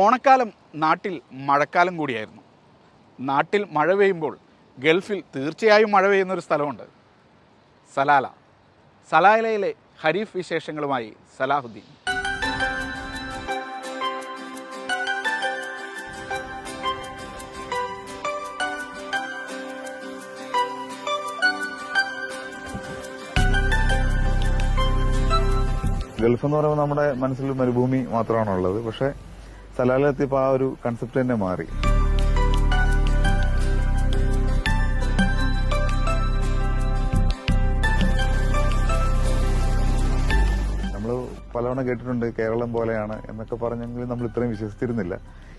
ഓണക്കാലം നാട്ടിൽ മഴക്കാലം കൂടിയായിരുന്നു. നാട്ടിൽ മഴ പെയ്യുമ്പോൾ ഗൾഫിൽ തീർച്ചയായും മഴ പെയ്യുന്നൊരു സ്ഥലമുണ്ട്. സലാല. സലാലയിലെ ഹരീഫ് വിശേഷങ്ങളുമായി സലാഹുദ്ദീൻ. ഗൾഫ് എന്ന് പറയുമ്പോൾ നമ്മുടെ മനസ്സിൽ മരുഭൂമി മാത്രമാണ് ഉള്ളത് പക്ഷെ സലാലെത്തിയപ്പോൾ ആ ഒരു കൺസെപ്റ്റ് തന്നെ മാറി. നമ്മൾ പലവണ കേട്ടിട്ടുണ്ട് കേരളം പോലെയാണ് എന്നൊക്കെ പറഞ്ഞെങ്കിലും നമ്മൾ ഇത്രയും വിശ്വസിച്ചിരുന്നില്ല.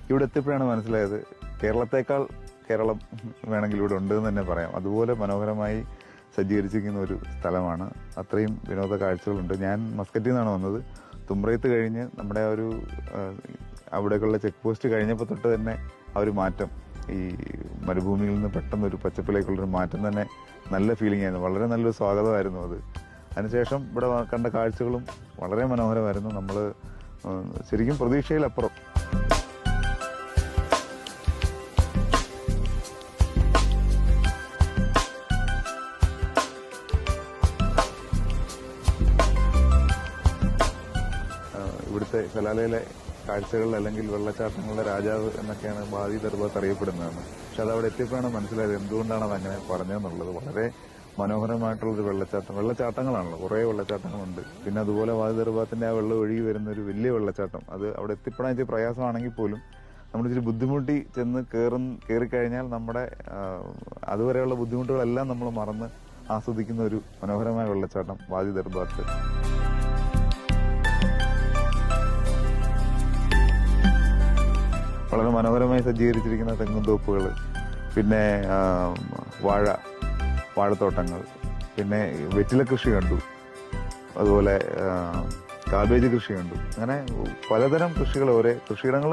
ഇവിടെ എത്തിയപ്പോഴാണ് മനസ്സിലായത് കേരളത്തെക്കാൾ കേരളം വേണമെങ്കിൽ ഇവിടെ ഉണ്ട് എന്ന് തന്നെ പറയാം. അതുപോലെ മനോഹരമായി സജ്ജീകരിച്ചിരിക്കുന്ന ഒരു സ്ഥലമാണ്. അത്രയും വിനോദ കാഴ്ചകളുണ്ട്. ഞാൻ മസ്കറ്റിൽ നിന്നാണ് വന്നത്. തുമ്പ്രയത്ത് കഴിഞ്ഞ് നമ്മുടെ ഒരു ആ, അവിടേക്കുള്ള ചെക്ക് പോസ്റ്റ് കഴിഞ്ഞപ്പോൾ തൊട്ട് തന്നെ ആ ഒരു മാറ്റം. ഈ മരുഭൂമിയിൽ നിന്ന് പെട്ടെന്ന് ഒരു പച്ചപ്പിലേക്കുള്ളൊരു മാറ്റം തന്നെ നല്ല ഫീലിംഗ് ആയിരുന്നു. വളരെ നല്ലൊരു സ്വാഗതമായിരുന്നു അത്. അതിനുശേഷം ഇവിടെ കണ്ട കാഴ്ചകളും വളരെ മനോഹരമായിരുന്നു. നമ്മൾ ശരിക്കും പ്രതീക്ഷയിലപ്പുറം. ഇവിടുത്തെ സലാലയിലെ കാഴ്ചകൾ അല്ലെങ്കിൽ വെള്ളച്ചാട്ടങ്ങളുടെ രാജാവ് എന്നൊക്കെയാണ് ബാദി ദർബാർ അറിയപ്പെടുന്നതെന്ന്. പക്ഷെ അത് അവിടെ എത്തിയപ്പോഴാണ് മനസ്സിലായത് എന്തുകൊണ്ടാണ് അത് അങ്ങനെ പറഞ്ഞതെന്നുള്ളത് വളരെ മനോഹരമായിട്ടുള്ളൊരു വെള്ളച്ചാട്ടം. വെള്ളച്ചാട്ടങ്ങളാണല്ലോ. കുറേ വെള്ളച്ചാട്ടങ്ങളുണ്ട്. പിന്നെ അതുപോലെ വാദി ദർബാത്തിന്റെ ആ വെള്ളം ഒഴുകി വരുന്ന ഒരു വലിയ വെള്ളച്ചാട്ടം. അത് അവിടെ എത്തിപ്പെടാൻ ഇച്ചിരി പ്രയാസമാണെങ്കിൽ പോലും നമ്മൾ ഇച്ചിരി ബുദ്ധിമുട്ടി ചെന്ന് കയറും കയറിക്കഴിഞ്ഞാൽ നമ്മുടെ അതുവരെയുള്ള ബുദ്ധിമുട്ടുകളെല്ലാം നമ്മൾ മറന്ന് ആസ്വദിക്കുന്ന ഒരു മനോഹരമായ വെള്ളച്ചാട്ടം വാദി ദർബാത്ത്. വളരെ മനോഹരമായി സജ്ജീകരിച്ചിരിക്കുന്ന തെങ്ങുംതോപ്പുകൾ പിന്നെ വാഴ വാഴത്തോട്ടങ്ങൾ. പിന്നെ വെറ്റില കൃഷി കണ്ടു. അതുപോലെ കാബേജ് കൃഷി കണ്ടു. അങ്ങനെ പലതരം കൃഷികൾ ഒരേ കൃഷിയിടങ്ങൾ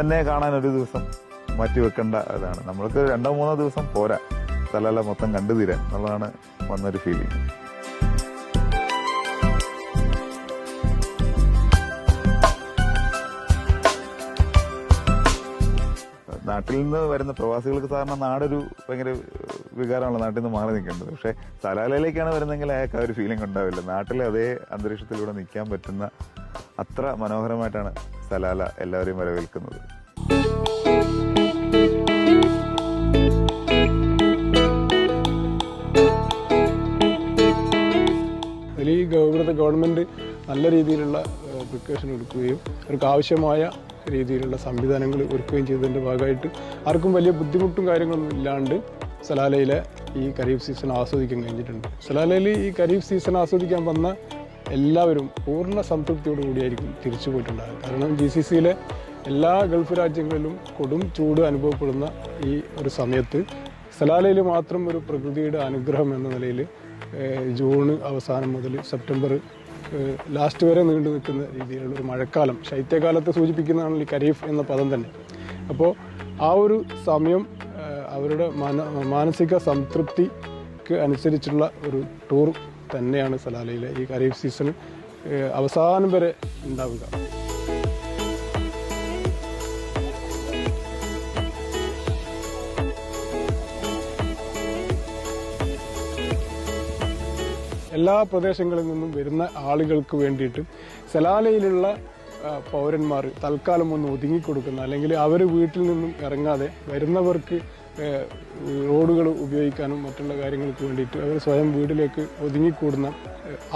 തന്നെ കാണാൻ ഒരു ദിവസം മാറ്റി വെക്കേണ്ട ഇതാണ്. നമ്മൾക്ക് രണ്ടോ മൂന്നോ ദിവസം പോരാ. സ്ഥലമെല്ലാം മൊത്തം കണ്ടു തീരാൻ. എന്നുള്ളതാണ് വന്നൊരു ഫീലിംഗ് നാട്ടിൽ നിന്ന് വരുന്ന പ്രവാസികൾക്ക് സാധാരണ നാടൊരു ഭയങ്കര വികാരമാണല്ലോ നാട്ടിൽ നിന്ന് മാറി നിൽക്കേണ്ടത്. പക്ഷേ സലാലയിലേക്കാണ് വരുന്നതെങ്കിൽ അയാൾക്ക് ആ ഒരു ഫീലിംഗ് ഉണ്ടാവില്ല. നാട്ടിലെ അതേ അന്തരീക്ഷത്തിലൂടെ നിൽക്കാൻ പറ്റുന്ന അത്ര മനോഹരമായിട്ടാണ് സലാല എല്ലാവരെയും വരവേൽക്കുന്നത്. അതിൽ ഇവിടുത്തെ നല്ല രീതിയിലുള്ള പ്രിക്കോഷൻ എടുക്കുകയും അവർക്ക് ആവശ്യമായ രീതിയിലുള്ള സംവിധാനങ്ങൾ ഒരുക്കുകയും ചെയ്തതിന്റെ ഭാഗമായിട്ട് ആർക്കും വലിയ ബുദ്ധിമുട്ടും കാര്യങ്ങളൊന്നും ഇല്ലാണ്ട് സലാലയിലെ ഈ ഖരീഫ് സീസൺ ആസ്വദിക്കാൻ കഴിഞ്ഞിട്ടുണ്ട്. സലാലയിൽ ഈ ഖരീഫ് സീസൺ ആസ്വദിക്കാൻ വന്ന എല്ലാവരും പൂർണ സംതൃപ്തിയോടു കൂടിയായിരിക്കും തിരിച്ചു പോയിട്ടുണ്ടാകുക കാരണം ജി സി സിയിലെ എല്ലാ ഗൾഫ് രാജ്യങ്ങളിലും കൊടും ചൂട് അനുഭവപ്പെടുന്ന ഈ ഒരു സമയത്ത് സലാലയിൽ മാത്രം ഒരു പ്രകൃതിയുടെ അനുഗ്രഹം എന്ന നിലയിൽ ജൂൺ അവസാനം മുതൽ സെപ്റ്റംബർ ലാസ്റ്റ് വരെ നീണ്ടു നിൽക്കുന്ന രീതിയിലുള്ള ഒരു മഴക്കാലം ശൈത്യകാലത്തെ സൂചിപ്പിക്കുന്നതാണ് ഈ ഖരീഫ് എന്ന പദം തന്നെ. അപ്പോൾ ആ ഒരു സമയം അവരുടെ മാനസിക സംതൃപ്തിക്ക് അനുസരിച്ചുള്ള ഒരു ടൂർ തന്നെയാണ് സലാലയിലെ ഈ ഖരീഫ് സീസൺ അവസാനം വരെ ഉണ്ടാവുക. എല്ലാ പ്രദേശങ്ങളിൽ നിന്നും വരുന്ന ആളുകൾക്ക് വേണ്ടിയിട്ട് സലാലയിലുള്ള പൗരന്മാർ തൽക്കാലം ഒന്ന് ഒതുങ്ങിക്കൊടുക്കുന്ന അല്ലെങ്കിൽ അവർ വീട്ടിൽ നിന്നും ഇറങ്ങാതെ വരുന്നവർക്ക് റോഡുകൾ ഉപയോഗിക്കാനും മറ്റുള്ള കാര്യങ്ങൾക്ക് വേണ്ടിയിട്ട് അവർ സ്വയം വീട്ടിലേക്ക് ഒതുങ്ങിക്കൂടുന്ന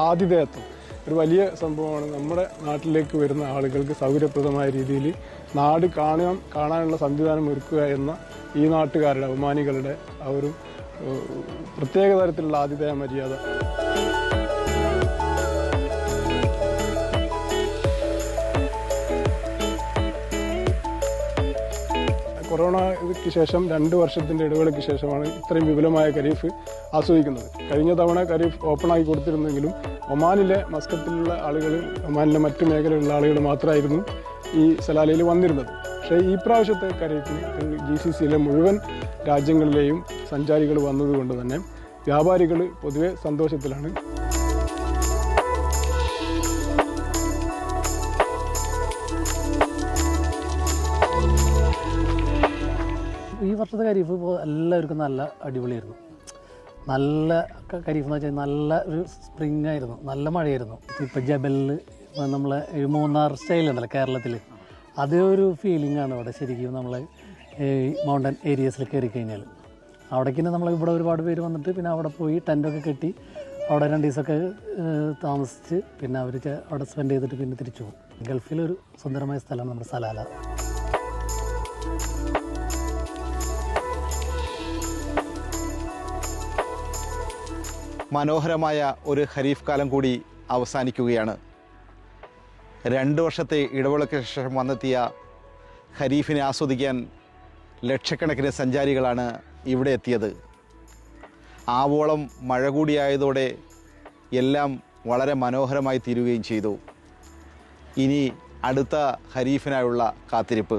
ആതിഥേയത്വം. ഒരു വലിയ സംഭവമാണ് നമ്മുടെ നാട്ടിലേക്ക് വരുന്ന ആളുകൾക്ക് സൗകര്യപ്രദമായ രീതിയിൽ നാട് കാണാൻ കാണാനുള്ള സംവിധാനം ഒരുക്കുക എന്ന ഈ നാട്ടുകാരുടെ അഭിമാനികളുടെ ആ ഒരു പ്രത്യേക തരത്തിലുള്ള ആതിഥേയ മര്യാദ. കൊറോണയ്ക്ക് ശേഷം രണ്ട് വർഷത്തിന്റെ ഇടവേളയ്ക്ക് ശേഷമാണ് ഇത്രയും വിപുലമായ ഖരീഫ് ആസ്വദിക്കുന്നത്. കഴിഞ്ഞ തവണ ഖരീഫ് ഓപ്പണാക്കി കൊടുത്തിരുന്നെങ്കിലും ഒമാനിലെ മസ്കത്തിലുള്ള ആളുകൾ ഒമാനിലെ മറ്റു മേഖലയിലുള്ള ആളുകൾ മാത്രമായിരുന്നു ഈ സലാലയിൽ വന്നിരുന്നത്. പക്ഷേ ഈ പ്രാവശ്യത്തെ ഖരീഫിന് ജി സി സിയിലെ മുഴുവൻ രാജ്യങ്ങളിലെയും സഞ്ചാരികൾ വന്നതുകൊണ്ട് തന്നെ വ്യാപാരികൾ പൊതുവെ സന്തോഷത്തിലാണ്. വർഷത്തെ ഖരീഫ് ഇപ്പോൾ എല്ലാവർക്കും നല്ല അടിപൊളിയായിരുന്നു. നല്ല കരീഫ് എന്ന് വെച്ചാൽ നല്ല ഒരു സ്പ്രിംഗ് ആയിരുന്നു. നല്ല മഴയായിരുന്നു. ഇപ്പോൾ ജബലിൽ നമ്മളെ ഈ മൂന്നാർ സ്റ്റൈൽ ഉണ്ടല്ലോ കേരളത്തിൽ അതേ ഒരു ഫീലിംഗ് ആണ് ഇവിടെ ശരിക്കും നമ്മൾ മൗണ്ടൻ ഏരിയസിൽ കയറി കഴിഞ്ഞാൽ അവിടേക്ക് തന്നെ നമ്മൾ ഇവിടെ ഒരുപാട് പേര് വന്നിട്ട് പിന്നെ അവിടെ പോയി ടെന്റൊക്കെ കെട്ടി അവിടെ രണ്ട് ദിവസമൊക്കെ താമസിച്ച് പിന്നെ അവർ അവിടെ സ്പെൻഡ് ചെയ്തിട്ട് പിന്നെ തിരിച്ചു പോകും. ഗൾഫിലൊരു സുന്ദരമായ സ്ഥലമാണ് നമ്മുടെ സലാല. മനോഹരമായ ഒരു ഖരീഫ് കാലം കൂടി അവസാനിക്കുകയാണ്. രണ്ട് വർഷത്തെ ഇടവേളയ്ക്ക് ശേഷം വന്നെത്തിയ ഖരീഫിനെ ആസ്വദിക്കാൻ ലക്ഷക്കണക്കിന് സഞ്ചാരികളാണ് ഇവിടെ എത്തിയത്. ആവോളം മഴ കൂടിയായതോടെ എല്ലാം വളരെ മനോഹരമായി തീരുകയും ചെയ്തു. ഇനി അടുത്ത ഖരീഫിനായുള്ള കാത്തിരിപ്പ്.